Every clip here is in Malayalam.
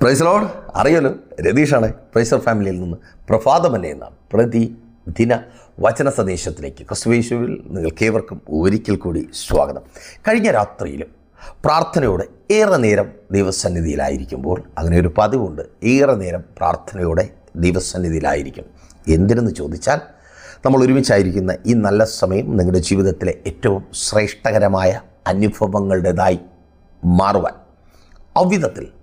പ്രൈസലോട് അറിയാലോ രതീഷാണ് പ്രൈസർ ഫാമിലിയിൽ നിന്ന് പ്രഭാതമല്ലേ എന്ന പ്രതിദിന വചന സന്ദേശത്തിലേക്ക്. ക്രിസ്തുവേശുവിൽ നിങ്ങൾക്കേവർക്കും ഒരിക്കൽ കൂടി സ്വാഗതം. കഴിഞ്ഞ രാത്രിയിലും പ്രാർത്ഥനയോടെ ഏറെ നേരം ദൈവസന്നിധിയിലായിരിക്കുമ്പോൾ അങ്ങനെ ഒരു പതിവുണ്ട്. ഏറെ നേരം പ്രാർത്ഥനയോടെ ദൈവസന്നിധിയിലായിരിക്കും. എന്തിനെന്ന് ചോദിച്ചാൽ നമ്മൾ ഒരുമിച്ചായിരിക്കുന്ന ഈ നല്ല സമയം നിങ്ങളുടെ ജീവിതത്തിലെ ഏറ്റവും ശ്രേഷ്ഠകരമായ അനുഭവങ്ങളുടേതായി മാറുവാൻ അவ்விധത്തിൽ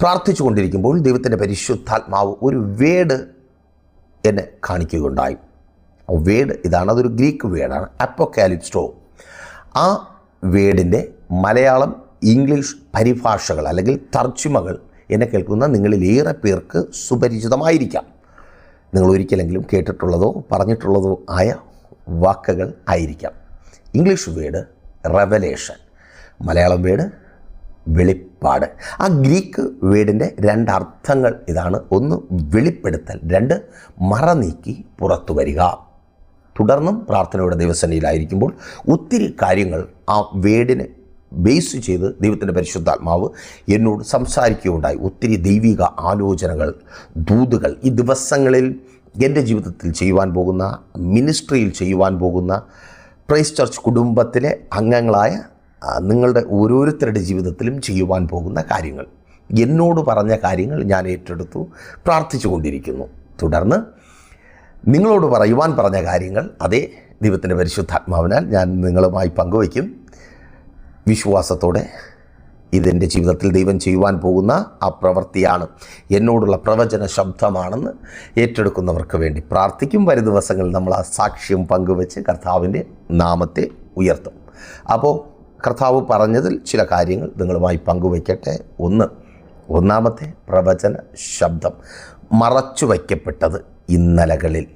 പ്രാർത്ഥിച്ചു കൊണ്ടിരിക്കുമ്പോൾ ദൈവത്തിന്റെ പരിശുദ്ധാത്മാവ് ഒരു വേഡ് എന്നെ കാണിക്കുകയുണ്ടായി. ആ വേഡ് ഇതാണ് അതൊരു ഗ്രീക്ക് വേഡാണ് അപ്പോക്കാലിപ്സ്റ്റോ ആ വേഡിന്റെ മലയാളം ഇംഗ്ലീഷ് പരിഭാഷകൾ അല്ലെങ്കിൽ തർജിമകൾ എന്നെ കേൾക്കുന്ന നിങ്ങളിൽ ഏറെ പേർക്ക് സുപരിചിതമായിരിക്കാം. നിങ്ങൾ ഒരിക്കലെങ്കിലും കേട്ടിട്ടുള്ളതോ പറഞ്ഞിട്ടുള്ളതോ ആയ വാക്കുകൾ ആയിരിക്കാം. English word revelation Malayalam word വെളിപ്പാട്. ആ ഗ്രീക്ക് വേഡിന്റെ രണ്ടർത്ഥങ്ങൾ ഇതാണ്. ഒന്ന് വെളിപ്പെടുത്തൽ. രണ്ട് മറ നീക്കി പുറത്തു വരിക. തുടർന്നും പ്രാർത്ഥനയുടെ ദിവസനയിലായിരിക്കുമ്പോൾ ഒത്തിരി കാര്യങ്ങൾ ആ വേഡിനെ ബേസ് ചെയ്ത് ദൈവത്തിന്റെ പരിശുദ്ധാത്മാവ് എന്നോട് സംസാരിക്കുകയുണ്ടായി. ഒത്തിരി ദൈവിക ആലോചനകൾ ദൂതുകൾ ഈ ദിവസങ്ങളിൽ എന്റെ ജീവിതത്തിൽ ചെയ്യുവാൻ പോകുന്ന മിനിസ്ട്രിയിൽ ചെയ്യുവാൻ പോകുന്ന പ്രൈസ് ചർച്ച് കുടുംബത്തിലെ അംഗങ്ങളായ നിങ്ങളുടെ ഓരോരുത്തരുടെ ജീവിതത്തിലും ചെയ്യുവാൻ പോകുന്ന കാര്യങ്ങൾ. എന്നോട് പറഞ്ഞ കാര്യങ്ങൾ ഞാൻ ഏറ്റെടുത്തു പ്രാർത്ഥിച്ചു കൊണ്ടിരിക്കുന്നു. തുടർന്ന് നിങ്ങളോട് പറയുവാൻ പറഞ്ഞ കാര്യങ്ങൾ അതേ ദൈവത്തിന്റെ പരിശുദ്ധാത്മാവിനാൽ ഞാൻ നിങ്ങളുമായി പങ്കുവയ്ക്കും. വിശ്വാസത്തോടെ ഇതെന്റെ ജീവിതത്തിൽ ദൈവം ചെയ്യുവാൻ പോകുന്ന ആ പ്രവൃത്തിയാണ് എന്നോടുള്ള പ്രവചന ശബ്ദമാണെന്ന് ഏറ്റെടുക്കുന്നവർക്ക് വേണ്ടി പ്രാർത്ഥിക്കും. വരും ദിവസങ്ങളിൽ നമ്മൾ ആ സാക്ഷ്യം പങ്കുവെച്ച് കർത്താവിന്റെ നാമത്തെ ഉയർത്തും. അപ്പോൾ കർത്താവ് പറഞ്ഞതിൽ ചില കാര്യങ്ങൾ നിങ്ങളുമായി പങ്കുവയ്ക്കട്ടെ. ഒന്ന് ഒന്നാമത്തെ പ്രവചന ശബ്ദം മറച്ചു വയ്ക്കപ്പെട്ടത് ഇന്നലകളിൽ.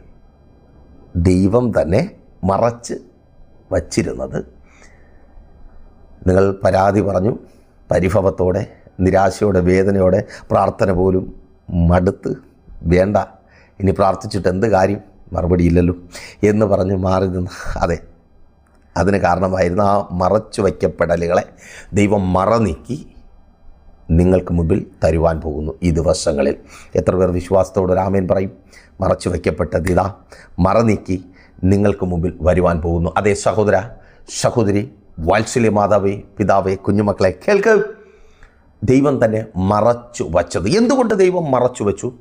ദൈവം തന്നെ മറച്ച് വച്ചിരുന്നത്. നിങ്ങൾ പരാതി പറഞ്ഞു പരിഭവത്തോടെ നിരാശയോടെ വേദനയോടെ പ്രാർത്ഥന പോലും മടുത്ത് വേണ്ട ഇനി പ്രാർത്ഥിച്ചിട്ട് എന്ത് കാര്യം? മറുപടിയില്ലല്ലോ എന്ന് പറഞ്ഞ് മാറി നിന്ന് അതെ അതിന് കാരണമായിരുന്ന ആ മറച്ചു വയ്ക്കപ്പെടലുകളെ ദൈവം മറ നീക്കി നിങ്ങൾക്ക് മുമ്പിൽ തരുവാൻ പോകുന്നു ഈ ദിവസങ്ങളിൽ. എത്ര പേർ വിശ്വാസത്തോട് രാമേൻ പറയും? മറച്ചു വയ്ക്കപ്പെട്ടത് ഇതാ. മറ നീക്കി നിങ്ങൾക്ക് മുമ്പിൽ വരുവാൻ പോകുന്നു. അതേ സഹോദര സഹോദരി വാത്സല്യ മാതാവേ പിതാവേ കുഞ്ഞുമക്കളെ കേൾക്ക്. ദൈവം തന്നെ മറച്ചു വച്ചത്. എന്തുകൊണ്ട് ദൈവം മറച്ചു വച്ചു?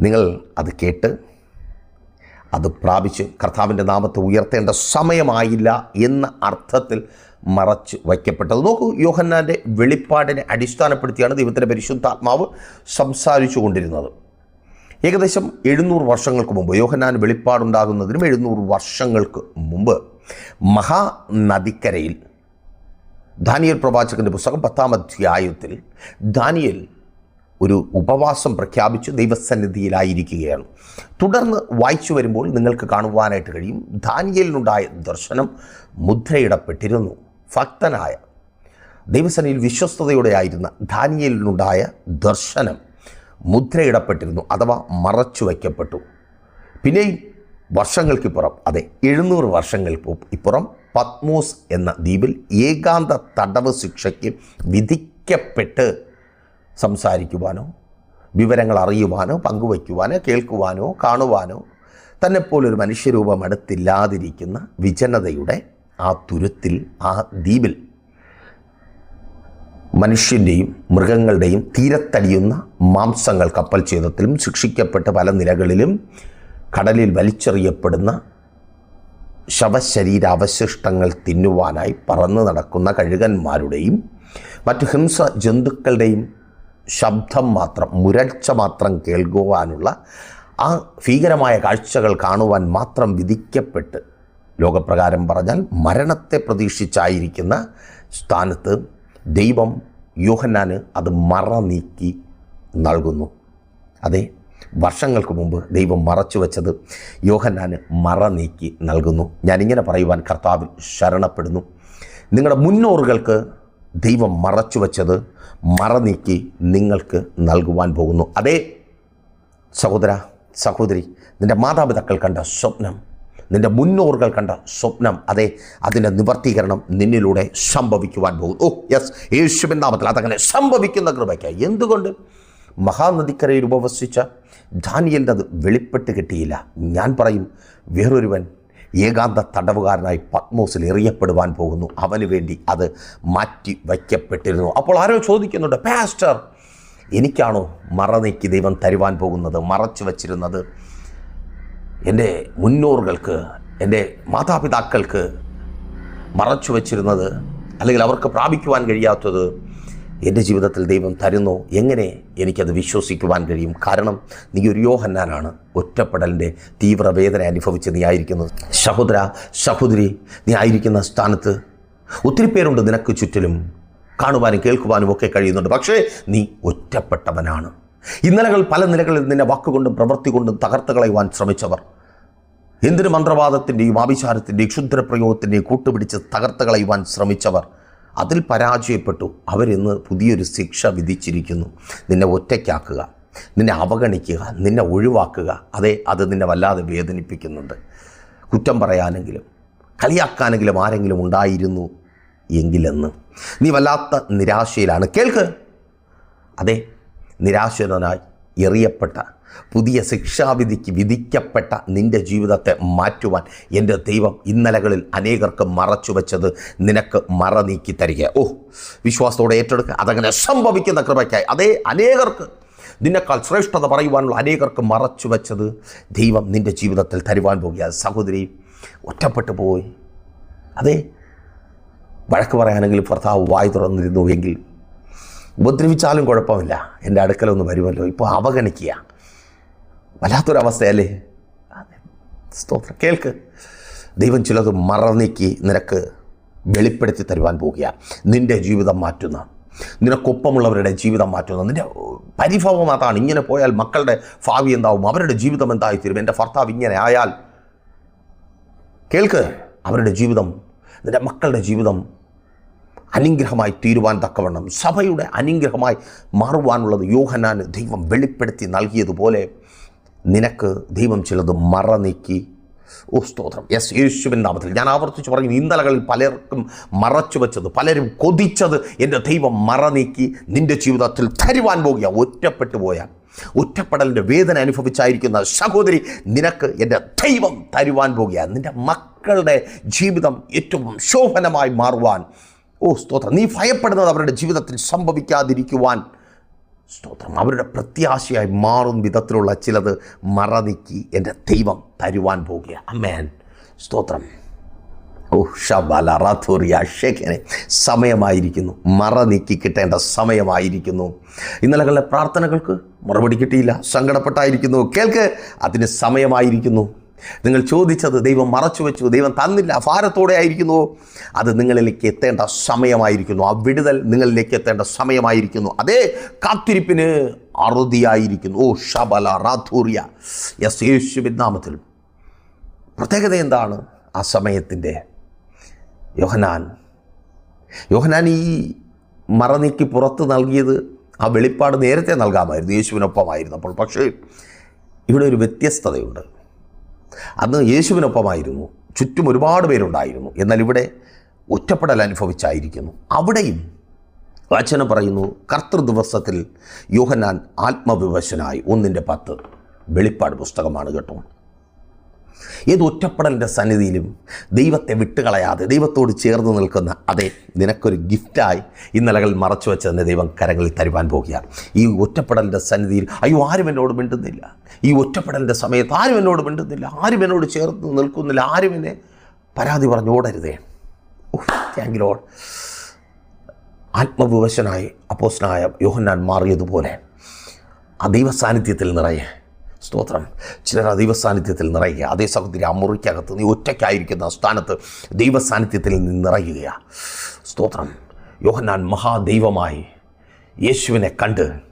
നിങ്ങൾ അത് കേട്ട് അത് പ്രാപിച്ച് കർത്താവിന്റെ നാമത്തെ ഉയർത്തേണ്ട സമയമായില്ല എന്ന അർത്ഥത്തിൽ മറച്ച് വയ്ക്കപ്പെട്ടത്. നോക്കൂ യോഹന്നാന്റെ വെളിപ്പാടിനെ അടിസ്ഥാനപ്പെടുത്തിയാണ് ദൈവത്തിന്റെ പരിശുദ്ധാത്മാവ് സംസാരിച്ചു കൊണ്ടിരുന്നത് ഏകദേശം എഴുന്നൂറ് വർഷങ്ങൾക്ക് മുമ്പ് യോഹന്നാൻ വെളിപ്പാടുണ്ടാകുന്നതിനും എഴുന്നൂറ് വർഷങ്ങൾക്ക് മുമ്പ് മഹാനദിക്കരയിൽ ദാനിയൽ പ്രവാചകന്റെ പുസ്തകം പത്താം അധ്യായത്തിൽ ദാനിയൽ ഒരു ഉപവാസം പ്രഖ്യാപിച്ച് ദൈവസന്നിധിയിലായിരിക്കുകയാണ്. തുടർന്ന് വായിച്ചു വരുമ്പോൾ നിങ്ങൾക്ക് കാണുവാനായിട്ട് കഴിയും ധാന്യലിനുണ്ടായ ദർശനം മുദ്രയിടപ്പെട്ടിരുന്നു. ഭക്തനായ ദൈവസനയിൽ വിശ്വസ്തയോടെ ആയിരുന്ന ദാനിയലിനുണ്ടായ ദർശനം മുദ്രയിടപ്പെട്ടിരുന്നു അഥവാ മറച്ചു വയ്ക്കപ്പെട്ടു. പിന്നെയും വർഷങ്ങൾക്കിപ്പുറം അതെ എഴുന്നൂറ് വർഷങ്ങൾക്ക് ഇപ്പുറം പത്മോസ് എന്ന ദ്വീപിൽ ഏകാന്ത തടവ് ശിക്ഷയ്ക്ക് വിധിക്കപ്പെട്ട് സംസാരിക്കുവാനോ വിവരങ്ങൾ അറിയുവാനോ പങ്കുവയ്ക്കുവാനോ കേൾക്കുവാനോ കാണുവാനോ തന്നെപ്പോലൊരു മനുഷ്യരൂപം അടുത്തില്ലാതിരിക്കുന്ന വിജനതയുടെ ആ തുരുത്തിൽ ആ ദ്വീപിൽ മനുഷ്യന്റെയും മൃഗങ്ങളുടെയും തീരത്തടിയുന്ന മാംസങ്ങൾ കപ്പൽ ചെയ്തത്തിലും ശിക്ഷിക്കപ്പെട്ട പല നിലകളിലും കടലിൽ വലിച്ചെറിയപ്പെടുന്ന ശവശരീരാവശിഷ്ടങ്ങൾ തിന്നുവാനായി പറന്നു നടക്കുന്ന കഴുകന്മാരുടെയും മറ്റു ഹിംസ ജന്തുക്കളുടെയും ശബ്ദം മാത്രം മുരൾച്ച മാത്രം കേൾക്കുവാനുള്ള ആ ഭീകരമായ കാഴ്ചകൾ കാണുവാൻ മാത്രം വിധിക്കപ്പെട്ട് ലോകപ്രകാരം പറഞ്ഞാൽ മരണത്തെ പ്രതീക്ഷിച്ചായിരിക്കുന്ന സ്ഥാനത്ത് ദൈവം യോഹന്നാന് അത് മറ നീക്കി നൽകുന്നു. അതെ വർഷങ്ങൾക്ക് മുമ്പ് ദൈവം മറച്ചു വച്ചത് യോഹന്നാന് മറ നീക്കി നൽകുന്നു. ഞാനിങ്ങനെ പറയുവാൻ കർത്താവിൽ ശരണപ്പെടുന്നു. നിങ്ങളുടെ മുന്നോറുകൾക്ക് ദൈവം മറച്ചു വച്ചത് മറ നീക്കി നിങ്ങൾക്ക് നൽകുവാൻ പോകുന്നു. അതേ സഹോദര സഹോദരി നിന്റെ മാതാപിതാക്കൾ കണ്ട സ്വപ്നം നിന്റെ മുന്നോറുകൾ കണ്ട സ്വപ്നം അതെ അതിന്റെ നിവർത്തീകരണം നിന്നിലൂടെ സംഭവിക്കുവാൻ പോകും ഓ യെസ് യേശുവിൻ നാമത്തിൽ അതങ്ങനെ സംഭവിക്കുന്ന കൃപയ്ക്ക് എന്തുകൊണ്ട്? മഹാനദിക്കരയിൽ ഉപവസിച്ച ധാനിയലിന്റെ അത് വെളിപ്പെട്ട് കിട്ടിയില്ല. ഞാൻ പറയും വേറൊരുവൻ ഏകാന്ത തടവുകാരനായി പത്മോസിൽ എറിയപ്പെടുവാൻ പോകുന്നു. അവന് വേണ്ടി അത് മാറ്റി വയ്ക്കപ്പെട്ടിരുന്നു. അപ്പോൾ ആരോ ചോദിക്കുന്നുണ്ട് പാസ്റ്റർ എനിക്കാണോ മറ നീക്കി ദൈവം തരുവാൻ പോകുന്നത്? മറച്ചു വച്ചിരുന്നത് എന്റെ മുന്നോറുകൾക്ക് എന്റെ മാതാപിതാക്കൾക്ക് മറച്ചു വച്ചിരുന്നത് അല്ലെങ്കിൽ അവർക്ക് പ്രാപിക്കുവാൻ കഴിയാത്തത് എന്റെ ജീവിതത്തിൽ ദൈവം തരുന്നു. എങ്ങനെ എനിക്കത് വിശ്വസിക്കുവാൻ കഴിയും? കാരണം നീ ഒരു യോഹന്നാനാണ് ഒറ്റപ്പെടലിന്റെ തീവ്രവേദന അനുഭവിച്ച് നീ ആയിരിക്കുന്നത്. സഹോദര സഹോദരി നീ ആയിരിക്കുന്ന സ്ഥാനത്ത് ഒത്തിരി പേരുണ്ട് നിനക്ക് ചുറ്റിലും. കാണുവാനും കേൾക്കുവാനും ഒക്കെ കഴിയുന്നുണ്ട്. പക്ഷേ നീ ഒറ്റപ്പെട്ടവനാണ്. ഇന്നലകൾ പല നിലകളിൽ നിന്നെ വാക്കുകൊണ്ടും പ്രവൃത്തി കൊണ്ടും തകർത്ത് കളയുവാൻ ശ്രമിച്ചവർ. എന്തിന് മന്ത്രവാദത്തിന്റെയും ആഭിചാരത്തിന്റെയും ക്ഷുദ്രപ്രയോഗത്തിന്റെയും കൂട്ടുപിടിച്ച് തകർത്ത് കളയുവാൻ ശ്രമിച്ചവർ? അതിൽ പരാജയപ്പെട്ടു. അവരിന്ന് പുതിയൊരു ശിക്ഷ വിധിച്ചിരിക്കുന്നു. നിന്നെ ഒറ്റയ്ക്കാക്കുക നിന്നെ അവഗണിക്കുക നിന്നെ ഒഴിവാക്കുക. അതെ അത് നിന്നെ വല്ലാതെ വേദനിപ്പിക്കുന്നുണ്ട്. കുറ്റം പറയാനെങ്കിലും കളിയാക്കാനെങ്കിലും ആരെങ്കിലും ഉണ്ടായിരുന്നു എങ്കിലെന്ന്. നീ വല്ലാത്ത നിരാശയിലാണ്. കേൾക്ക്. അതെ നിരാശനായി എറിയപ്പെട്ട പുതിയ ശിക്ഷാവിധിക്ക് വിധിക്കപ്പെട്ട നിന്റെ ജീവിതത്തെ മാറ്റുവാൻ എന്റെ ദൈവം ഇന്നലകളിൽ അനേകർക്ക് മറച്ചു വെച്ചത് നിനക്ക് മറ നീക്കി തരിക. ഓ വിശ്വാസത്തോടെ ഏറ്റെടുക്കുക. അതങ്ങനെ സംഭവിക്കുന്ന കൃപയ്ക്കായി. അതേ അനേകർക്ക് നിന്നെക്കാൾ ശ്രേഷ്ഠത പറയുവാനുള്ള അനേകർക്ക് മറച്ചു വെച്ചത് ദൈവം നിന്റെ ജീവിതത്തിൽ തരുവാൻ പോകുക സഹോദരി ഒറ്റപ്പെട്ടു പോയി. അതെ വഴക്ക് പറയാനെങ്കിലും ഭർത്താവ് വായി തുറന്നിരുന്നു എങ്കിൽ ഉപദ്രവിച്ചാലും കുഴപ്പമില്ല. എന്റെ അടുക്കലൊന്ന് വരുമല്ലോ. ഇപ്പോൾ അവഗണിക്കുക. വല്ലാത്തൊരവസ്ഥയല്ലേ. സ്തോത്രം. കേൾക്ക്. ദൈവം ചിലത് മറന്നീക്കി നിനക്ക് വെളിപ്പെടുത്തി തരുവാൻ പോവുകയാണ് നിന്റെ ജീവിതം മാറ്റുന്ന നിനക്കൊപ്പമുള്ളവരുടെ ജീവിതം മാറ്റുന്ന നിന്റെ പരിഭവം അതാണ്. ഇങ്ങനെ പോയാൽ മക്കളുടെ ഭാവി എന്താവും? അവരുടെ ജീവിതം എന്തായിത്തീരും? എന്റെ ഭർത്താവ് ഇങ്ങനെ ആയാൽ കേൾക്ക്. അവരുടെ ജീവിതം നിന്റെ മക്കളുടെ ജീവിതം അനുഗ്രഹമായി തീരുവാൻ തക്കവണ്ണം സഭയുടെ അനുഗ്രഹമായി മാറുവാനുള്ളത് യോഹനാന് ദൈവം വെളിപ്പെടുത്തി നൽകിയതുപോലെ നിനക്ക് ദൈവം ചിലത് മറ നീക്കി ഓ സ്തോത്രം. യെസ് യേശുവിൻ നാമത്തിൽ ഞാൻ ആവർത്തിച്ച് പറഞ്ഞു ഇന്നലകളിൽ പലർക്കും മറച്ചു വെച്ചത് പലരും കൊതിച്ചത് എന്റെ ദൈവം മറ നീക്കി നിന്റെ ജീവിതത്തിൽ തരുവാൻ പോകുക ഒറ്റപ്പെട്ടു പോയാൽ ഒറ്റപ്പെടലിന്റെ വേദന അനുഭവിച്ചായിരിക്കുന്ന സഹോദരി നിനക്ക് എന്റെ ദൈവം തരുവാൻ പോകുക നിന്റെ മക്കളുടെ ജീവിതം ഏറ്റവും ശോഭനമായി മാറുവാൻ. ഓ സ്തോത്രം. നീ ഭയപ്പെടുന്നത് അവരുടെ ജീവിതത്തിൽ സംഭവിക്കാതിരിക്കുവാൻ. സ്തോത്രം. അവരുടെ പ്രത്യാശയായി മാറും വിധത്തിലുള്ള ചിലത് മറനിക്കി എന്റെ ദൈവം തരുവാൻ പോകുക. അമ്മേൻ സ്തോത്രം. ഓ ഷബാല റാഥോറിയ ഷേഖനെ സമയമായിരിക്കുന്നു. മറ നീക്കി കിട്ടേണ്ട സമയമായിരിക്കുന്നു. ഇന്നലകളിലെ പ്രാർത്ഥനകൾക്ക് മറുപടി കിട്ടിയില്ല. സങ്കടപ്പെട്ടായിരിക്കുന്നു. കേൾക്ക് അതിന് സമയമായിരിക്കുന്നു. നിങ്ങൾ ചോദിച്ചത് ദൈവം മറച്ചു വെച്ചു ദൈവം തന്നില്ല ഭാരത്തോടെ ആയിരിക്കുന്നു. അത് നിങ്ങളിലേക്ക് എത്തേണ്ട സമയമായിരിക്കുന്നു. ആ വിടുതൽ നിങ്ങളിലേക്ക് എത്തേണ്ട സമയമായിരിക്കുന്നു. അതേ കാത്തിരിപ്പിന് അറുതിയായിരിക്കുന്നു. ഓ ഷബല റാഥൂറിയ. യെസ് യേശുവിൻ പ്രത്യേകത എന്താണ്? ആ സമയത്തിന്റെ യോഹനാൻ. യോഹനാൻ ഈ മറനീക്കി പുറത്ത് നൽകിയത് ആ വെളിപ്പാട് നേരത്തെ നൽകാമായിരുന്നു. യേശുവിനൊപ്പമായിരുന്നപ്പോൾ പക്ഷേ ഇവിടെ ഒരു വ്യത്യസ്തതയുണ്ട്. അന്ന് യേശുവിനൊപ്പമായിരുന്നു. ചുറ്റും ഒരുപാട് പേരുണ്ടായിരുന്നു. എന്നാൽ ഇവിടെ ഒറ്റപ്പെടൽ അനുഭവിച്ചായിരിക്കുന്നു. അവിടെയും വചനം പറയുന്നു കർത്തൃ ദിവസത്തിൽ യോഹന്നാൻ ആത്മവിവശനായി. ഒന്നിന്റെ പത്ത് വെളിപ്പാട് പുസ്തകമാണ് കേട്ടോ. ഏത് ഒറ്റപ്പെടലിന്റെ സന്നിധിയിലും ദൈവത്തെ വിട്ടുകളയാതെ ദൈവത്തോട് ചേർന്ന് നിൽക്കുന്ന അതെ നിനക്കൊരു ഗിഫ്റ്റായി ഇന്നലകൾ മറച്ചു വെച്ചതിനെ ദൈവം കരങ്ങളിൽ തരുവാൻ പോകുക ഈ ഒറ്റപ്പെടലിന്റെ സന്നിധിയിൽ അയ്യോ ആരും എന്നോട് മിണ്ടുന്നില്ല. ഈ ഒറ്റപ്പെടലിന്റെ സമയത്ത് ആരും എന്നോട് മിണ്ടുന്നില്ല. ആരും എന്നോട് ചേർന്ന് നിൽക്കുന്നില്ല. ആരും എന്നെ പരാതി പറഞ്ഞു ഓടരുതേ. താങ്ക് ലോഡ് ആത്മവിവശനായി അപ്പോസ്നായ യോഹന്നാൻ മാറിയതുപോലെ ആ ദൈവസാന്നിധ്യത്തിൽ നിറയെ സ്തോത്രം. ചിലർ ദൈവസാന്നിധ്യത്തിൽ ദൈവ നിറയുക. അതേ സഹോദരി ആ മുറിക്കകത്ത് നീ ഒറ്റയ്ക്കായിരിക്കുന്ന സ്ഥാനത്ത് ദൈവസാന്നിധ്യത്തിൽ നിന്ന് നിറയുക. സ്തോത്രം. യോഹന്നാൻ മഹാദൈവമായി യേശുവിനെ കണ്ട്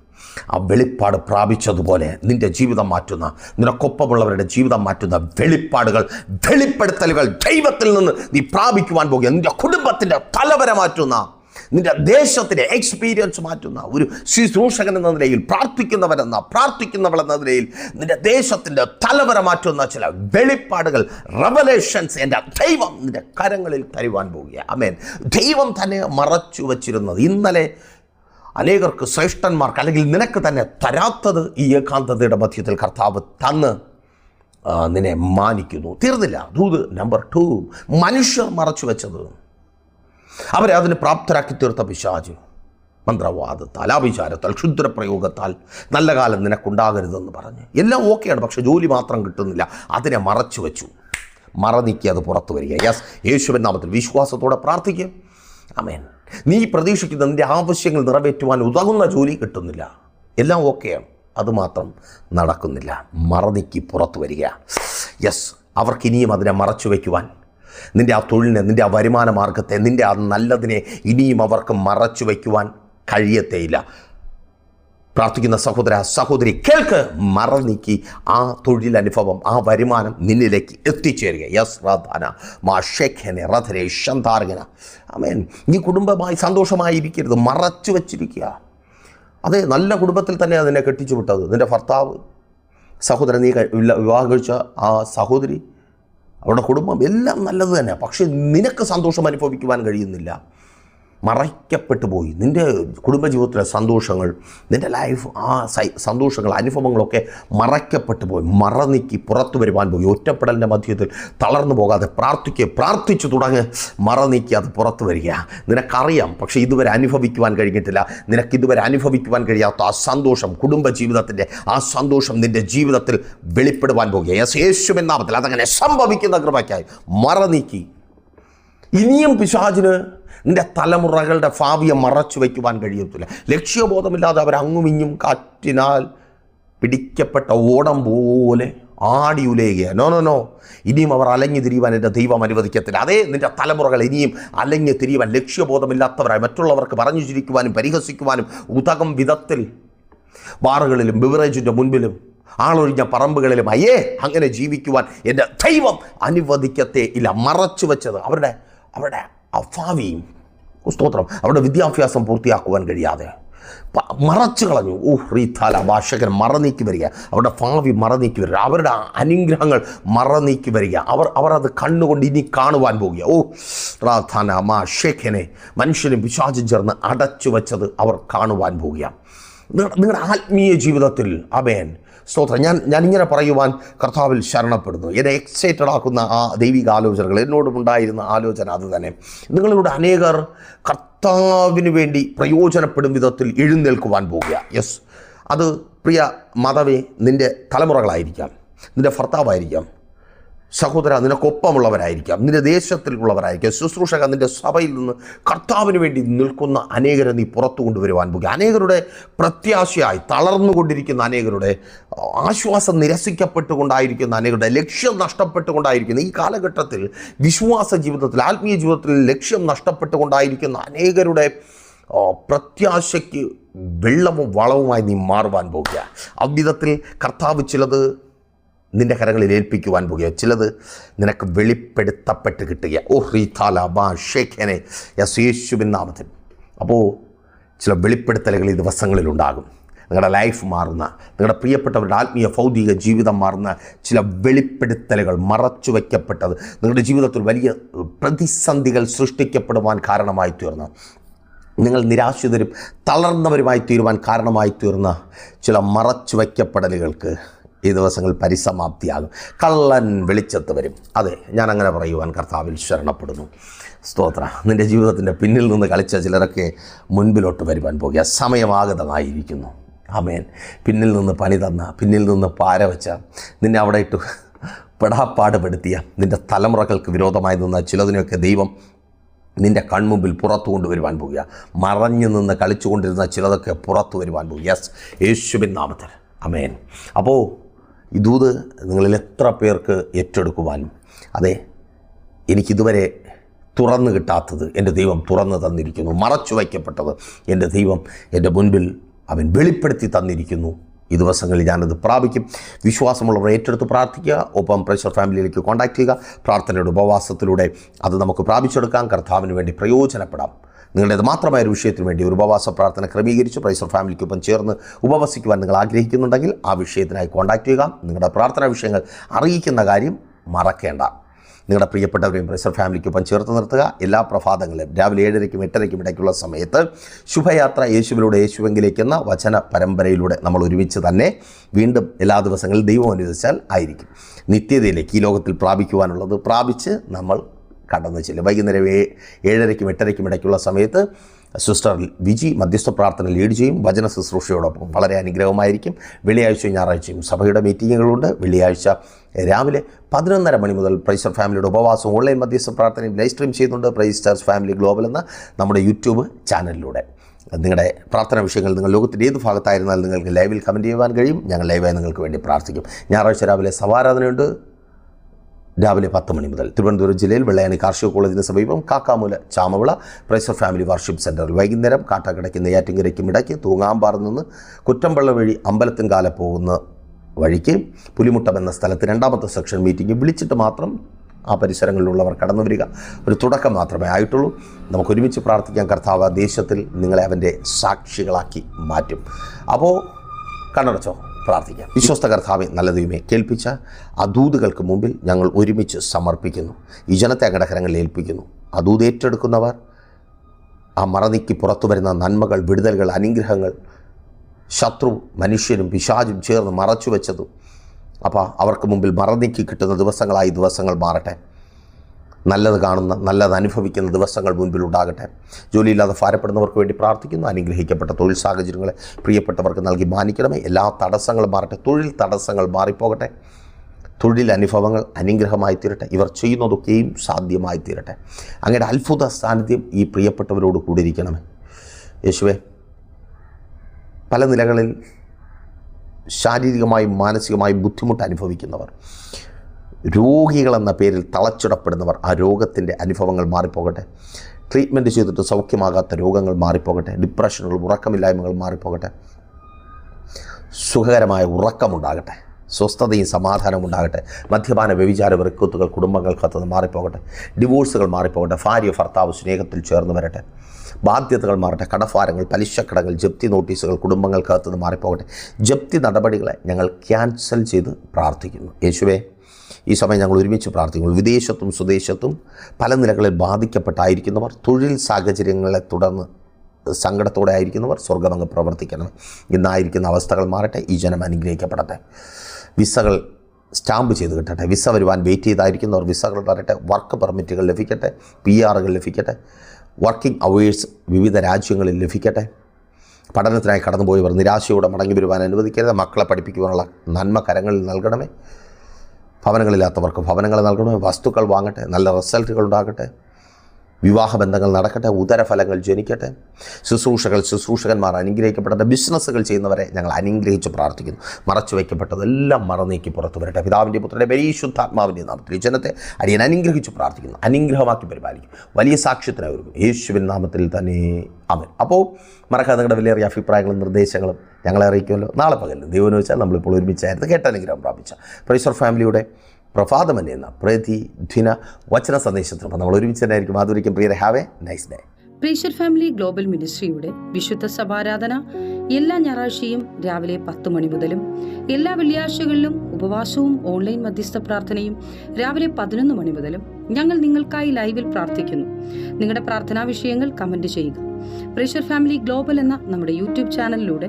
ആ വെളിപ്പാട് പ്രാപിച്ചതുപോലെ നിന്റെ ജീവിതം മാറ്റുന്ന നിനക്കൊപ്പമുള്ളവരുടെ ജീവിതം മാറ്റുന്ന വെളിപ്പാടുകൾ വെളിപ്പെടുത്തലുകൾ ദൈവത്തിൽ നിന്ന് നീ പ്രാപിക്കുവാൻ പോകുക. നിന്റെ കുടുംബത്തിന്റെ തലവരെ മാറ്റുന്ന നിന്റെ ദേശത്തിന്റെ എക്സ്പീരിയൻസ് മാറ്റുന്ന ഒരു ശുശ്രൂഷകൻ എന്ന നിലയിൽ പ്രാർത്ഥിക്കുന്നവരെന്ന പ്രാർത്ഥിക്കുന്നവളെന്ന നിലയിൽ നിന്റെ ദേശത്തിന്റെ തലവര മാറ്റുന്ന ചില വെളിപ്പാടുകൾ റവലേഷൻസ് എന്റെ ദൈവം നിന്റെ കരങ്ങളിൽ തരുവാൻ പോവുക അമേൻ ദൈവം തന്നെ മറച്ചു വച്ചിരുന്നത് ഇന്നലെ അനേകർക്ക് ശ്രേഷ്ഠന്മാർക്ക് അല്ലെങ്കിൽ നിനക്ക് തന്നെ തരാത്തത് ഈ ഏകാന്തതയുടെ മധ്യത്തിൽ കർത്താവ് തന്ന് നിന്നെ മാനിക്കുന്നു. തീർന്നില്ല. ദൂത് നമ്പർ ടു മനുഷ്യർ മറച്ചു വെച്ചത് അവരെ അതിന് പ്രാപ്തരാക്കി തീർത്ത പിശാചു. മന്ത്രവാദത്താൽ ആഭിചാരത്താൽ ക്ഷുദ്രപ്രയോഗത്താൽ നല്ല കാലം നിനക്കുണ്ടാകരുതെന്ന് പറഞ്ഞ്. എല്ലാം ഓക്കെയാണ് പക്ഷേ ജോലി മാത്രം കിട്ടുന്നില്ല. അതിനെ മറച്ചു വെച്ചു. മറനീക്കി അത് പുറത്തു വരിക യെസ് യേശുവൻ നാമത്തിൽ വിശ്വാസത്തോടെ പ്രാർത്ഥിക്കും. അമേൻ നീ പ്രതീക്ഷിക്കുന്ന നിന്റെ ആവശ്യങ്ങൾ നിറവേറ്റുവാൻ ഉതകുന്ന ജോലി കിട്ടുന്നില്ല. എല്ലാം ഓക്കെയാണ് അതുമാത്രം നടക്കുന്നില്ല. മറനീക്കി പുറത്തു വരിക യെസ് അവർക്കിനിയും അതിനെ മറച്ചു വയ്ക്കുവാൻ നിന്റെ ആ തൊഴിലിനെ നിന്റെ ആ വരുമാന മാർഗത്തെ നിന്റെ ആ നല്ലതിനെ ഇനിയും അവർക്ക് മറച്ചു വയ്ക്കുവാൻ കഴിയത്തേയില്ല. പ്രാർത്ഥിക്കുന്ന സഹോദര സഹോദരി കേൾക്ക് മറനീക്കി ആ തൊഴിലനുഭവം ആ വരുമാനം നിന്നിലേക്ക് എത്തിച്ചേരുക. യസ് റാധാന മാ ഷേഖനെ റഥരെ ഷന്താർഗന അമേൻ ഈ കുടുംബമായി സന്തോഷമായിരിക്കരുത് മറച്ചു വച്ചിരിക്കുക. അതെ നല്ല കുടുംബത്തിൽ തന്നെ അതിനെ കെട്ടിച്ചു വിട്ടത്. നിന്റെ ഭർത്താവ്. സഹോദരൻ നീ വിവാഹം കഴിച്ച ആ സഹോദരി അവരുടെ കുടുംബം എല്ലാം നല്ലത് തന്നെ പക്ഷേ നിനക്ക് സന്തോഷം അനുഭവിക്കുവാൻ കഴിയുന്നില്ല. മറയ്ക്കപ്പെട്ടു പോയി. നിന്റെ കുടുംബജീവിതത്തിലെ സന്തോഷങ്ങൾ നിന്റെ ലൈഫ് ആ സന്തോഷങ്ങൾ അനുഭവങ്ങളൊക്കെ മറയ്ക്കപ്പെട്ടു പോയി. മറനീക്കി പുറത്തു വരുവാൻ പോയി. ഒറ്റപ്പെടലിന്റെ മധ്യത്തിൽ തളർന്നു പോകാതെ പ്രാർത്ഥിക്കുക പ്രാർത്ഥിച്ചു തുടങ്ങ്. മറനീക്കി അത് പുറത്തു വരിക. നിനക്കറിയാം പക്ഷേ ഇതുവരെ അനുഭവിക്കുവാൻ കഴിഞ്ഞിട്ടില്ല. നിനക്ക് ഇതുവരെ അനുഭവിക്കുവാൻ കഴിയാത്ത ആ സന്തോഷം കുടുംബജീവിതത്തിന്റെ ആ സന്തോഷം നിന്റെ ജീവിതത്തിൽ വെളിപ്പെടുവാൻ പോകുക. യേശുവിൻ നാമത്തിൽ അതങ്ങനെ സംഭവിക്കുന്ന കൃപയ്ക്കായി മറനീക്കി. ഇനിയും പിശാചിന് നിന്റെ തലമുറകളുടെ ഭാവിയെ മറച്ചു വയ്ക്കുവാൻ കഴിയത്തില്ല. ലക്ഷ്യബോധമില്ലാതെ ഇങ്ങും കാറ്റിനാൽ പിടിക്കപ്പെട്ട ഓടം പോലെ ആടി ഉലയുക നോ നോ നോ ഇനിയും അവർ അലഞ്ഞു തിരിയുവാൻ എന്റെ ദൈവം അനുവദിക്കത്തില്ല. അതേ നിന്റെ തലമുറകൾ ഇനിയും അലഞ്ഞു തിരിയുവാൻ ലക്ഷ്യബോധമില്ലാത്തവരായി മറ്റുള്ളവർക്ക് പറഞ്ഞു ചിരിക്കുവാനും പരിഹസിക്കുവാനും ഉതകം വിധത്തിൽ ബാറുകളിലും ബിവറേജിന്റെ മുൻപിലും ആളൊഴിഞ്ഞ പറമ്പുകളിലും അയ്യേ അങ്ങനെ ജീവിക്കുവാൻ എന്റെ ദൈവം അനുവദിക്കത്തേ ഇല്ല. മറച്ചു വെച്ചത് അവരുടെ അവരുടെ അഭാവിയും സ്തോത്രം. അവരുടെ വിദ്യാഭ്യാസം പൂർത്തിയാക്കുവാൻ കഴിയാതെ മറച്ചു കളഞ്ഞു. ഓ റീത്താല ഭാഷകൻ മറനീക്കി വരിക. അവരുടെ ഭാവി മറനീക്കി വരിക. അവരുടെ അനുഗ്രഹങ്ങൾ മറനീക്കി വരിക. അവർ അവർ അത് കണ്ണുകൊണ്ട് ഇനി കാണുവാൻ പോകുക. ഓ റാധാന മാ ഷേഖനെ മനുഷ്യനും ചേർന്ന് അടച്ചു വച്ചത് അവർ കാണുവാൻ പോകുക. നിങ്ങളുടെ ആത്മീയ ജീവിതത്തിൽ അബേൻ സ്തോത്രം. ഞാൻ ഞാനിങ്ങനെ പറയുവാൻ കർത്താവിൽ ശരണപ്പെടുന്നു. എന്നെ എക്സൈറ്റഡ് ആക്കുന്ന ആ ദൈവിക ആലോചനകൾ എന്നോടുമുണ്ടായിരുന്ന ആലോചന അത് തന്നെ. നിങ്ങളിലൂടെ അനേകർ കർത്താവിന് വേണ്ടി പ്രയോജനപ്പെടും വിധത്തിൽ എഴുന്നേൽക്കുവാൻ പോകുക യെസ് അത് പ്രിയ മതവേ നിന്റെ തലമുറകളായിരിക്കാം. നിന്റെ ഭർത്താവായിരിക്കാം. സഹോദര നിനക്കൊപ്പമുള്ളവരായിരിക്കാം. നിന്റെ ദേശത്തിലുള്ളവരായിരിക്കാം. ശുശ്രൂഷക നിന്റെ സഭയിൽ നിന്ന് കർത്താവിന് വേണ്ടി നിൽക്കുന്ന അനേകരെ നീ പുറത്തു കൊണ്ടുവരുവാൻ പോകുക. അനേകരുടെ പ്രത്യാശയായി തളർന്നുകൊണ്ടിരിക്കുന്ന അനേകരുടെ ആശ്വാസം നിരസിക്കപ്പെട്ടുകൊണ്ടായിരിക്കുന്ന അനേകരുടെ ലക്ഷ്യം നഷ്ടപ്പെട്ടുകൊണ്ടായിരിക്കുന്ന ഈ കാലഘട്ടത്തിൽ വിശ്വാസ ജീവിതത്തിൽ ആത്മീയ ജീവിതത്തിൽ ലക്ഷ്യം നഷ്ടപ്പെട്ടുകൊണ്ടായിരിക്കുന്ന അനേകരുടെ പ്രത്യാശയ്ക്ക് വെള്ളവും വളവുമായി നീ മാറുവാൻ പോകുക. അവിധത്തിൽ കർത്താവ് ചിലത് നിന്റെ കരങ്ങളിൽ ഏൽപ്പിക്കുവാൻ പോകുകയോ. ചിലത് നിനക്ക് വെളിപ്പെടുത്തപ്പെട്ട് കിട്ടുക ഓ റീതാല ബാ ഷേഖനെ യേശുബിൻ നാമത്തിൽ. അപ്പോൾ ചില വെളിപ്പെടുത്തലുകൾ ഈ ദിവസങ്ങളിലുണ്ടാകും നിങ്ങളുടെ ലൈഫ് മാറുന്ന നിങ്ങളുടെ പ്രിയപ്പെട്ടവരുടെ ആത്മീയ ഭൗതിക ജീവിതം മാറുന്ന ചില വെളിപ്പെടുത്തലുകൾ മറച്ചു വയ്ക്കപ്പെട്ടത് നിങ്ങളുടെ ജീവിതത്തിൽ വലിയ പ്രതിസന്ധികൾ സൃഷ്ടിക്കപ്പെടുവാൻ കാരണമായി തീർന്ന നിങ്ങൾ നിരാശിതരും തളർന്നവരുമായി തീരുവാൻ കാരണമായി തീർന്ന ചില മറച്ചു വയ്ക്കപ്പെടലുകൾക്ക് ഈ ദിവസങ്ങൾ പരിസമാപ്തിയാകും. കള്ളൻ വെളിച്ചത്ത് വരും. അതെ ഞാൻ അങ്ങനെ പറയുവാൻ കർത്താവിൽ ശരണപ്പെടുന്നു. സ്തോത്ര. നിന്റെ ജീവിതത്തിന്റെ പിന്നിൽ നിന്ന് കളിച്ച ചിലരൊക്കെ മുൻപിലോട്ട് വരുവാൻ പോകുക. സമയമാഗതമായിരിക്കുന്നു. അമേൻ പിന്നിൽ നിന്ന് പണി തന്ന പിന്നിൽ നിന്ന് പാര വെച്ച നിന്നെ അവിടെ ഇട്ട് പെടാപ്പാടുപെടുത്തിയ നിന്റെ തലമുറകൾക്ക് വിരോധമായി നിന്ന ചിലതിനെയൊക്കെ ദൈവം നിന്റെ കൺമുമ്പിൽ പുറത്തു കൊണ്ടുവരുവാൻ പോകുക. മറഞ്ഞു നിന്ന് കളിച്ചുകൊണ്ടിരുന്ന ചിലതൊക്കെ പുറത്തു വരുവാൻ പോകുക. യെസ് യേശുവിൻ നാമത്തിൽ. അമേൻ അപ്പോൾ ദൂത് നിങ്ങളിൽ എത്ര പേർക്ക് ഏറ്റെടുക്കുവാനും അതെ എനിക്കിതുവരെ തുറന്നു കിട്ടാത്തത് എന്റെ ദൈവം തുറന്നു തന്നിരിക്കുന്നു മറച്ചു വയ്ക്കപ്പെട്ടത് എന്റെ ദൈവം എന്റെ മുൻപിൽ അവൻ വെളിപ്പെടുത്തി തന്നിരിക്കുന്നു. ഈ ദിവസങ്ങളിൽ ഞാനത് പ്രാപിക്കും. വിശ്വാസമുള്ളവർ ഏറ്റെടുത്ത് പ്രാർത്ഥിക്കുക. ഒപ്പം പ്രഷർ ഫാമിലിയിലേക്ക് കോൺടാക്റ്റ് ചെയ്യുക. പ്രാർത്ഥനയുടെ ഉപവാസത്തിലൂടെ അത് നമുക്ക് പ്രാപിച്ചെടുക്കാം. കർത്താവിന് വേണ്ടി പ്രയോജനപ്പെടാം. നിങ്ങളുടേത് മാത്രമായ ഒരു വിഷയത്തിന് വേണ്ടി ഒരു ഉപവാസ പ്രാർത്ഥന ക്രമീകരിച്ച് പ്രൈസർ ഫാമിലിക്കൊപ്പം ചേർന്ന് ഉപവസിക്കുവാൻ നിങ്ങൾ ആഗ്രഹിക്കുന്നുണ്ടെങ്കിൽ ആ വിഷയത്തിനായി കോൺടാക്റ്റ് ചെയ്യുക. നിങ്ങളുടെ പ്രാർത്ഥനാ വിഷയങ്ങൾ അറിയിക്കുന്ന കാര്യം മറക്കേണ്ട. നിങ്ങളുടെ പ്രിയപ്പെട്ടവരെയും പ്രൈസർ ഫാമിലിക്കൊപ്പം ചേർത്ത് നിർത്തുക. എല്ലാ പ്രഭാതങ്ങളും രാവിലെ ഏഴരയ്ക്കും എട്ടരയ്ക്കും ഇടയ്ക്കുള്ള സമയത്ത് ശുഭയാത്ര യേശുവിലൂടെ യേശുവെങ്കിലേക്ക് എന്ന വചന പരമ്പരയിലൂടെ നമ്മൾ ഒരുമിച്ച് തന്നെ വീണ്ടും എല്ലാ ദിവസങ്ങളിലും ദൈവം അനുവദിച്ചാൽ ആയിരിക്കും. നിത്യതയിലേക്ക് ഈ ലോകത്തിൽ പ്രാപിക്കുവാനുള്ളത് പ്രാപിച്ച് നമ്മൾ കടന്നു ചെല്ലും വൈകുന്നേരം ഏ ഏഴരയ്ക്കും എട്ടരയ്ക്കും ഇടയ്ക്കുള്ള സമയത്ത് സിസ്റ്റർ വിജി മധ്യസ്ഥ പ്രാർത്ഥന ലീഡ് ചെയ്യും. വചന ശുശ്രൂഷയോടൊപ്പം വളരെ അനുഗ്രഹമായിരിക്കും. വെള്ളിയാഴ്ചയും ഞായറാഴ്ചയും സഭയുടെ മീറ്റിങ്ങുകളുണ്ട്. വെള്ളിയാഴ്ച രാവിലെ പതിനൊന്നര മണി മുതൽ പ്രൈസർ ഫാമിലിയുടെ ഉപവാസം ഓൺലൈൻ മധ്യസ്ഥ പ്രാർത്ഥനയും ലൈവ് സ്ട്രീം ചെയ്യുന്നുണ്ട് പ്രൈസ് ചർച്ച് ഫാമിലി ഗ്ലോബൽ എന്ന നമ്മുടെ യൂട്യൂബ് ചാനലിലൂടെ. നിങ്ങളുടെ പ്രാർത്ഥന വിഷയങ്ങൾ നിങ്ങൾ ലോകത്തിന്റെ ഏത് ഭാഗത്തായിരുന്നാലും നിങ്ങൾക്ക് ലൈവിൽ കമന്റ് ചെയ്യുവാൻ കഴിയും. ഞങ്ങൾ ലൈവായി നിങ്ങൾക്ക് വേണ്ടി പ്രാർത്ഥിക്കും. ഞായറാഴ്ച രാവിലെ സവാരാധനയുണ്ട്. രാവിലെ പത്ത് മണി മുതൽ. തിരുവനന്തപുരം ജില്ലയിൽ വെള്ളയാണി കാർഷിക കോളേജിന് സമീപം Kakkamoola Chamavila praiser family worship സെന്ററിൽ വൈകുന്നേരം കാട്ടാക്കടയ്ക്ക് നെയ്യാറ്റിങ്കരയ്ക്കും ഇടയ്ക്ക് തൂങ്ങാമ്പാറ നിന്ന് കുറ്റമ്പള്ള വഴി അമ്പലത്തിൻകാല പോകുന്ന വഴിക്ക് പുലിമുട്ടം എന്ന സ്ഥലത്ത് രണ്ടാമത്തെ സെക്ഷൻ മീറ്റിംഗ് വിളിച്ചിട്ട് മാത്രം ആ പരിസരങ്ങളിലുള്ളവർ കടന്നു വരിക. ഒരു തുടക്കം മാത്രമേ ആയിട്ടുള്ളൂ. നമുക്ക് ഒരുമിച്ച് പ്രാർത്ഥിക്കാൻ കർത്താവ് ദേശത്തിൽ നിങ്ങളെ അവന്റെ സാക്ഷികളാക്കി മാറ്റും. അപ്പോൾ കണ്ണടച്ചോ. പ്രാർത്ഥിക്കാം. വിശ്വസ്ത കർത്താവെ നല്ല ദൈവമേ കേൾപ്പിച്ച ആ ദൂതുകൾക്ക് മുമ്പിൽ ഞങ്ങൾ ഒരുമിച്ച് സമർപ്പിക്കുന്നു. ഈ ജനത്തെ അങ്ങയുടെ ഏൽപ്പിക്കുന്നു. ആ ദൂത് ഏറ്റെടുക്കുന്നവർ ആ മറനിക്ക് പുറത്തു വരുന്ന നന്മകൾ വിടുതലുകൾ അനുഗ്രഹങ്ങൾ ശത്രു മനുഷ്യനും പിശാചും ചേർന്ന് മറച്ചു വെച്ചതും അപ്പോൾ അവർക്ക് മുമ്പിൽ മറന്നിക്ക് കിട്ടുന്ന ദിവസങ്ങളായി ദിവസങ്ങൾ മാറട്ടെ. നല്ലത് കാണുന്ന നല്ലത് അനുഭവിക്കുന്ന ദിവസങ്ങൾ മുൻപിലുണ്ടാകട്ടെ. ജോലിയില്ലാതെ ഭാരപ്പെടുന്നവർക്ക് വേണ്ടി പ്രാർത്ഥിക്കുന്നു. അനുഗ്രഹിക്കപ്പെട്ട തൊഴിൽ സാഹചര്യങ്ങളെ പ്രിയപ്പെട്ടവർക്ക് നൽകി മാനിക്കണമേ. എല്ലാ തടസ്സങ്ങളും മാറട്ടെ. തൊഴിൽ തടസ്സങ്ങൾ മാറിപ്പോകട്ടെ. തൊഴിൽ അനുഭവങ്ങൾ അനുഗ്രഹമായി തീരട്ടെ. ഇവർ ചെയ്യുന്നതൊക്കെയും സാധ്യമായി തീരട്ടെ. അങ്ങയുടെ അത്ഭുത സാന്നിധ്യം ഈ പ്രിയപ്പെട്ടവരോട് കൂടിയിരിക്കണമേ. യേശുവേ പല നിലകളിൽ ശാരീരികമായും മാനസികമായും ബുദ്ധിമുട്ട് അനുഭവിക്കുന്നവർ രോഗികളെന്ന പേരിൽ തളച്ചിടപ്പെടുന്നവർ ആ രോഗത്തിന്റെ അനുഭവങ്ങൾ മാറിപ്പോകട്ടെ. ട്രീറ്റ്മെന്റ് ചെയ്തിട്ട് സൗഖ്യമാകാത്ത രോഗങ്ങൾ മാറിപ്പോകട്ടെ. ഡിപ്രഷനുകൾ ഉറക്കമില്ലായ്മകൾ മാറിപ്പോകട്ടെ. സുഖകരമായ ഉറക്കമുണ്ടാകട്ടെ. സ്വസ്ഥതയും സമാധാനവും ഉണ്ടാകട്ടെ. മദ്യപാന വ്യവിചാര വെറുക്കുത്തുകൾ കുടുംബങ്ങൾക്കകത്തുനിന്ന് മാറിപ്പോകട്ടെ. ഡിവോഴ്സുകൾ മാറിപ്പോകട്ടെ. ഭാര്യ ഭർത്താവ് സ്നേഹത്തിൽ ചേർന്ന് വരട്ടെ. ബാധ്യതകൾ മാറട്ടെ. കടഭാരങ്ങൾ പലിശക്കടങ്ങൾ ജപ്തി നോട്ടീസുകൾ കുടുംബങ്ങൾക്കകത്തുനിന്ന് മാറിപ്പോകട്ടെ. ജപ്തി നടപടികളെ ഞങ്ങൾ ക്യാൻസൽ ചെയ്ത് പ്രാർത്ഥിക്കുന്നു. യേശുവേ ഈ സമയം ഞങ്ങൾ ഒരുമിച്ച് പ്രാർത്ഥിക്കുന്നു. വിദേശത്തും സ്വദേശത്തും പല നിലകളിൽ ബാധിക്കപ്പെട്ടായിരിക്കുന്നവർ തൊഴിൽ സാഹചര്യങ്ങളെ തുടർന്ന് സങ്കടത്തോടെ ആയിരിക്കുന്നവർ സ്വർഗമങ്ങ് പ്രവർത്തിക്കണം. ഇന്നായിരിക്കുന്ന അവസ്ഥകൾ മാറട്ടെ ഈ ജനം അനുഗ്രഹിക്കപ്പെടട്ടെ. വിസകൾ സ്റ്റാമ്പ് ചെയ്ത് കിട്ടട്ടെ. വിസ വരുവാൻ വെയിറ്റ് ചെയ്തായിരിക്കുന്നവർ വിസകൾ വരട്ടെ വർക്ക് പെർമിറ്റുകൾ ലഭിക്കട്ടെ പി ആറുകൾ ലഭിക്കട്ടെ വർക്കിംഗ് അവേഴ്സ് വിവിധ രാജ്യങ്ങളിൽ ലഭിക്കട്ടെ. പഠനത്തിനായി കടന്നുപോയവർ നിരാശയോടെ മടങ്ങി വരുവാൻ അനുവദിക്കരുത്. മക്കളെ പഠിപ്പിക്കുവാനുള്ള നന്മ കരങ്ങളിൽ നൽകണമേ. ഭവനങ്ങളില്ലാത്തവർക്ക് ഭവനങ്ങൾ നൽകണമേ വസ്തുക്കൾ വാങ്ങട്ടെ നല്ല റിസൾട്ടുകൾ ഉണ്ടാകട്ടെ. വിവാഹ ബന്ധങ്ങൾ നടക്കട്ടെ ഉദരഫലങ്ങൾ ജനിക്കട്ടെ. ശുശ്രൂഷകൾ ശുശ്രൂഷകന്മാർ അനുഗ്രഹിക്കപ്പെടട്ടെ. ബിസിനസ്സുകൾ ചെയ്യുന്നവരെ ഞങ്ങൾ അനുഗ്രഹിച്ച് പ്രാർത്ഥിക്കുന്നു. മറച്ചു വയ്ക്കപ്പെട്ടതെല്ലാം മറന്നേക്ക് പുറത്തു വരട്ടെ. പിതാവിന്റെ പുത്രന്റെ പരീശുദ്ധാത്മാവിന്റെ നാമത്തിൽ ജനത്തെ അടിയൻ അനുഗ്രഹിച്ച് പ്രാർത്ഥിക്കുന്നു. അനുഗ്രഹമാക്കി പരിപാലിക്കും. വലിയ സാക്ഷ്യത്തിനായി ഒരുക്കും യേശുവിൻ നാമത്തിൽ തന്നെ. അവൻ അപ്പോൾ മറക്കാതെ നിങ്ങളുടെ വിലയേറിയ അഭിപ്രായങ്ങളും നിർദ്ദേശങ്ങളും ഞങ്ങളെ അറിയിക്കുമല്ലോ. നാളെ പകലിൽ ദൈവം വെച്ചാൽ നമ്മളിപ്പോൾ ഒരുമിച്ചായിരുന്നു കേട്ട അനുഗ്രഹം പ്രാപിച്ച. പ്രൈസർ ഫാമിലിയുടെ പ്രഭാതമൻ എന്ന പ്രതിദിന വചന സന്ദേശത്തിനൊപ്പം നമ്മൾ ഒരുമിച്ച് തന്നെ ആയിരിക്കും ആദരിക്കും പ്രിയരെ have a nice day പ്രീഷർ family global മിനിസ്ട്രിയുടെ വിശുദ്ധ സഭാരാധന എല്ലാ ഞായറാഴ്ചയും രാവിലെ പത്ത് മണി മുതലും എല്ലാ വെള്ളിയാഴ്ചകളിലും ഉപവാസവും ഓൺലൈൻ മധ്യസ്ഥ പ്രാർത്ഥനയും രാവിലെ പതിനൊന്ന് മണി മുതലും ഞങ്ങൾ നിങ്ങൾക്കായി ലൈവിൽ പ്രാർത്ഥിക്കുന്നു. നിങ്ങളുടെ പ്രാർത്ഥനാ വിഷയങ്ങൾ കമന്റ് ചെയ്യുക. പ്രീഷർ ഫാമിലി ഗ്ലോബൽ എന്ന നമ്മുടെ യൂട്യൂബ് ചാനലിലൂടെ